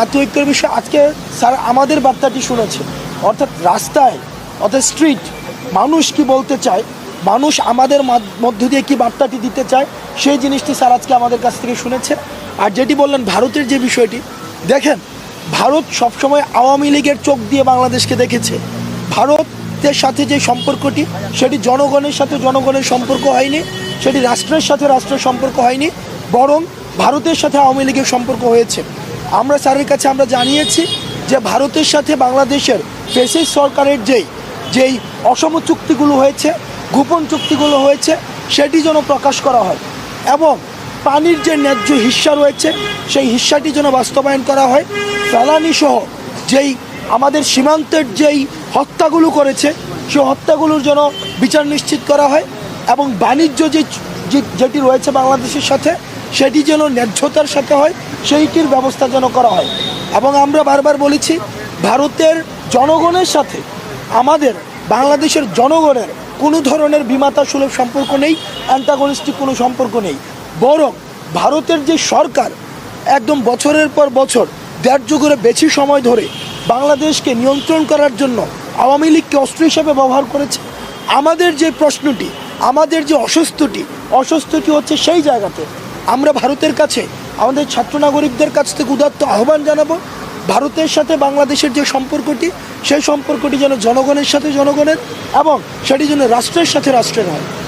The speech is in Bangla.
জাতীয় ঐক্যের বিষয়ে আজকে স্যার আমাদের বার্তাটি শুনেছে। অর্থাৎ রাস্তায়, অর্থাৎ স্ট্রিট মানুষ কি বলতে চায়, মানুষ আমাদের মাধ- মধ্য দিয়ে কি বার্তাটি দিতে চায়, সেই জিনিসটি স্যার আজকে আমাদের কাছ থেকে শুনেছে। আর যেটি বললেন ভারতের যে বিষয়টি, দেখেন, ভারত সবসময় আওয়ামী লীগের চোখ দিয়ে বাংলাদেশকে দেখেছে। ভারতের সাথে যে সম্পর্কটি, সেটি জনগণের সাথে জনগণের সম্পর্ক হয়নি, সেটি রাষ্ট্রের সাথে রাষ্ট্রের সম্পর্ক হয়নি, বরং ভারতের সাথে আওয়ামী লীগের সম্পর্ক হয়েছে। আমরা স্যারের কাছে আমরা জানিয়েছি যে ভারতের সাথে বাংলাদেশের ফেসিস সরকারের যেই যেই অসম চুক্তিগুলো হয়েছে, গোপন চুক্তিগুলো হয়েছে, সেটি যেন প্রকাশ করা হয়। এবং পানির যে ন্যায্য হিস্সা রয়েছে, সেই হিস্সাটি যেন বাস্তবায়ন করা হয়। ফেলানি সহ যেই আমাদের সীমান্তের যেই হত্যাগুলো করেছে, সেই হত্যাগুলোর যেন বিচার নিশ্চিত করা হয় এবং বাণিজ্য যে- যেটি রয়েছে বাংলাদেশের সাথে, সেটি যেন ন্যায্যতার সাথে হয়, সেইটির ব্যবস্থা যেন করা হয়। এবং আমরা বারবার বলেছি, ভারতের জনগণের সাথে, আমাদের বাংলাদেশের জনগণের কোনো ধরনের বিমাতা সুলভ সম্পর্ক নেই অ্যান্টাগনিস্টিক কোনো সম্পর্ক নেই। বরং ভারতের যে সরকার, একদম বছরের পর বছর, দেড় যুগের বেশি সময় ধরে বাংলাদেশকে নিয়ন্ত্রণ করার জন্য আওয়ামী লীগকে অস্ত্র হিসেবে ব্যবহার করেছে। আমাদের যে প্রশ্নটি আমাদের যে অসুস্থটি অসুস্থটি হচ্ছে সেই জায়গাতে। আমরা ভারতের কাছে, আমাদের ছাত্র নাগরিকদের কাছ থেকে উদাত্ত আহ্বান জানাব, ভারতের সাথে বাংলাদেশের যে সম্পর্কটি, সেই সম্পর্কটি যেন জনগণের সাথে জনগণের এবং সেটি যেন রাষ্ট্রের সাথে রাষ্ট্রের হয়।